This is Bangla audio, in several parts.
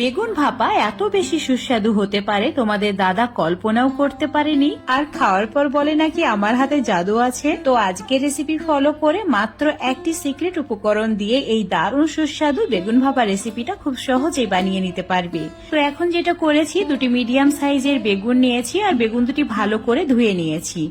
বেগুন ভাপা এত বেশি সুস্বাদু হতে পারে, তোমাদের দাদা কল্পনাও করতে পারেনি। আর খাওয়ার পর বলে নাকি আমার হাতে জাদু আছে। তো আজকে রেসিপি ফলো করে মাত্র একটি সিক্রেট উপকরণ দিয়ে এই দারুণ সুস্বাদু বেগুন ভাপা রেসিপিটা খুব সহজেই বানিয়ে নিতে পারবে। তো এখন যেটা করেছি, দুটি মিডিয়াম সাইজের বেগুন নিয়েছি আর বেগুন দুটি ভালো করে ধুয়ে নিয়েছি।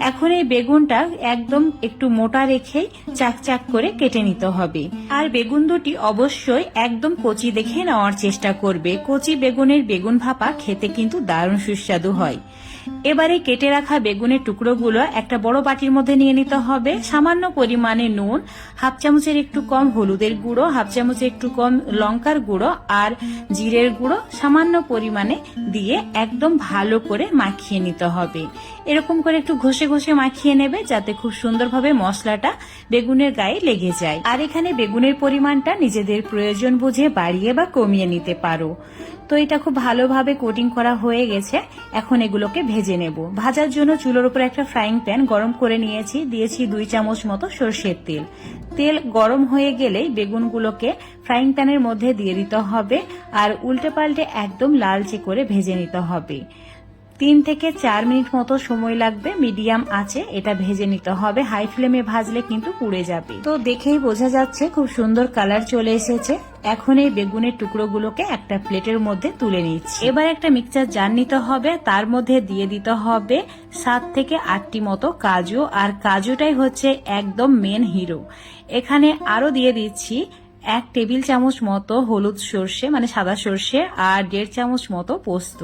এখন এই বেগুনটা একদম একটু মোটা রেখে চাক চাক করে কেটে নিতে হবে। আর বেগুন দুটি অবশ্যই একদম কচি দেখে নেওয়ার চেষ্টা করবে। কচি বেগুনের বেগুন ভাপা খেতে কিন্তু দারুণ সুস্বাদু হয়। এবারে কেটে রাখা বেগুনের টুকরোগুলো একটা বড় বাটির মধ্যে নিয়ে নিতে হবে। সামান্য পরিমাণে নুন, হাফ চামচের একটু কম হলুদের গুঁড়ো, হাফ চামচের একটু কম লঙ্কার গুঁড়ো আর জিরের গুঁড়ো সামান্য পরিমাণে দিয়ে একদম ভালো করে মাখিয়ে নিতে হবে। এরকম করে একটু ঘষে ঘষে মাখিয়ে নেবে যাতে খুব সুন্দরভাবে মশলাটা বেগুনের গায়ে লেগে যায়। আর এখানে বেগুনের পরিমাণটা নিজেদের প্রয়োজন বুঝে বাড়িয়ে বা কমিয়ে নিতে পারো। তো এটা খুব ভালোভাবে কোটিং করা হয়ে গেছে। এখন এগুলোকে ভেজে নেব। ভাজার জন্য চুলোর উপর একটা ফ্রাইং প্যান গরম করে নিয়েছি। দিয়েছি দুই চামচ মতো সর্ষের তেল। তেল গরম হয়ে গেলেই বেগুনগুলোকে ফ্রাইং প্যানের মধ্যে দিয়ে দিতে হবে আর উল্টে পাল্টে একদম লালচে করে ভেজে নিতে হবে। তিন থেকে চার মিনিট মতো সময় লাগবে, মিডিয়াম আছে, এটা ভেজে নিতে হবে। হাই ফ্লেমে ভাজলে কিন্তু পুড়ে যাবে। তো দেখেই বোঝা যাচ্ছে খুব সুন্দর কালার চলে এসেছে। এখন এই বেগুনের টুকরোগুলোকে একটা প্লেটের মধ্যে তুলে নিচ্ছি। এবার একটা মিক্সচার জার নিতে হবে, তার মধ্যে দিয়ে দিতে হবে সাত থেকে আটটি মতো কাজু, আর কাজুটাই হচ্ছে একদম মেন হিরো এখানে আরও দিয়ে দিচ্ছি এক টেবিল চামচ মতো হলুদ সর্ষে মানে সাদা সর্ষে, আর দেড় চামচ মতো পোস্ত।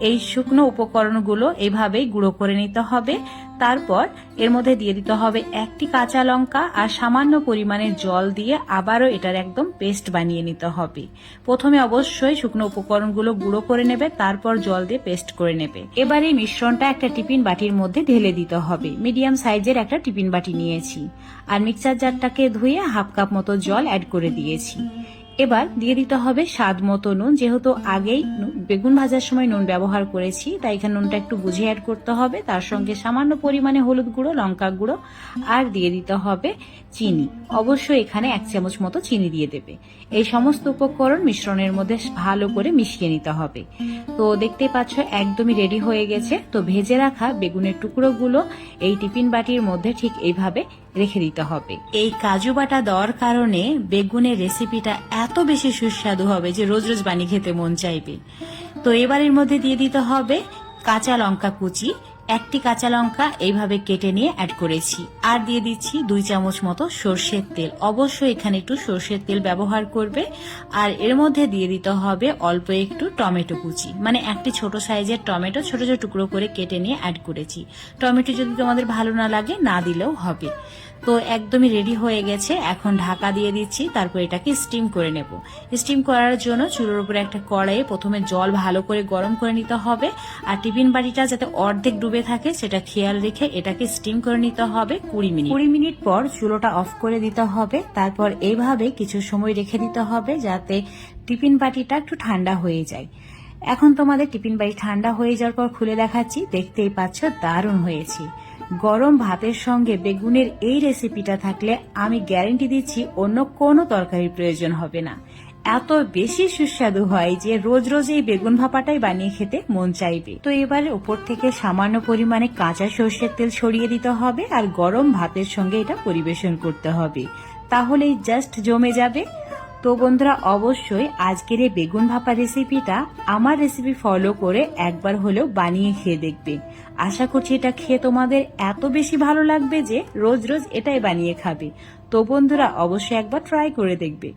এই শুকনো উপকরণগুলো এভাবেই গুঁড়ো করে নিতে হবে। তারপর এর মধ্যে দিয়ে দিতে হবে একটি কাঁচা লঙ্কা আর সামান্য পরিমাণে জল দিয়ে আবারও এটার একদম পেস্ট বানিয়ে নিতে হবে। প্রথমে অবশ্যই শুকনো উপকরণগুলো গুঁড়ো করে নেবে, তারপর জল দিয়ে পেস্ট করে নেবে। এবার এই মিশ্রণটা একটা টিফিন বাটির মধ্যে ঢেলে দিতে হবে। মিডিয়াম সাইজের একটা টিফিন বাটি নিয়েছি। আর মিক্সার জারটাকে ধুয়ে হাফ কাপ মতো জল অ্যাড করে দিয়েছি। এবার দিয়ে দিতে হবে স্বাদ মতো নুন। যেহেতু আগেই বেগুন ভাজার সময় নুন ব্যবহার করেছি, তাই এখানে নুনটা একটু বুঝে অ্যাড করতে হবে। তার সঙ্গে সামান্য পরিমাণে হলুদ গুঁড়ো, লঙ্কা গুঁড়ো, আর দিয়ে দিতে হবে চিনি। অবশ্যই এখানে এক চামচ মতো চিনি দিয়ে দেবে। এই সমস্ত উপকরণ মিশ্রণের মধ্যে ভালো করে মিশিয়ে নিতে হবে। তো দেখতেই পাচ্ছ, একদমই রেডি হয়ে গেছে। তো ভেজে রাখা বেগুনের টুকরোগুলো এই টিফিন বাটির মধ্যে ঠিক এইভাবে রেখে দিতে হবে। এই কাজু বাটা দেওয়ার কারণে বেগুনের রেসিপিটা এত বেশি সুস্বাদু হবে যে রোজ রোজ বানিয়ে খেতে মন চাইবে। তো এবারের মধ্যে দিয়ে দিতে হবে কাঁচা লঙ্কা কুচি একটি কাঁচা লঙ্কা এইভাবে কেটে নিয়ে অ্যাড করেছি। আর দিয়ে দিচ্ছি দুই চামচ মতো সর্ষের তেল। অবশ্যই এখানে একটু সর্ষের তেল ব্যবহার করবে। আর এর মধ্যে দিয়ে দিতে হবে অল্প একটু টমেটো কুচি। মানে একটি ছোট সাইজের টমেটো ছোট ছোট টুকরো করে কেটে নিয়ে অ্যাড করেছি। টমেটো যদি তোমাদের ভালো না লাগে, না দিলেও হবে। তো একদমই রেডি হয়ে গেছে। এখন ঢাকা দিয়ে দিচ্ছি, তারপর এটাকে স্টিম করে নেব। স্টিম করার জন্য চুলোর উপরে একটা কড়াইয়ে প্রথমে জল ভালো করে গরম করে নিতে হবে। আর টিফিন বাটিটা যাতে অর্ধেক ডুবে থাকে, সেটা খেয়াল রেখে এটাকে স্টিম করে নিতে হবে কুড়ি মিনিট। কুড়ি মিনিট পর চুলোটা অফ করে দিতে হবে, তারপর এইভাবে কিছু সময় রেখে দিতে হবে যাতে টিফিন বাটিটা একটু ঠান্ডা হয়ে যায়। এখন তোমাদের টিফিন বাড়ি ঠান্ডা হয়ে যাওয়ার পর খুলে দেখাচ্ছি, দেখতেই পাচ্ছ দারুণ হয়েছে। গরম ভাতের সঙ্গে বেগুনের এই রেসিপিটা থাকলে আমি গ্যারেন্টি দিচ্ছি অন্য কোনো তরকারির প্রয়োজন হবে না। এত বেশি সুস্বাদু হয় যে রোজ রোজ এই বেগুন ভাপাটাই বানিয়ে খেতে মন চাইবে। তো এবারে উপর থেকে সামান্য পরিমাণে কাঁচা সর্ষের তেল ছড়িয়ে দিতে হবে আর গরম ভাতের সঙ্গে এটা পরিবেশন করতে হবে। তাহলেই জাস্ট জমে যাবে। তো বন্ধুরা, অবশ্যই আজকের এই বেগুন ভাপা রেসিপিটা আমার রেসিপি ফলো করে একবার হলেও বানিয়ে খেয়ে দেখবে। আশা করছি এটা খেয়ে তোমাদের এত বেশি ভালো লাগবে যে রোজ রোজ এটাই বানিয়ে খাবে। তো বন্ধুরা, অবশ্যই একবার ট্রাই করে দেখবে।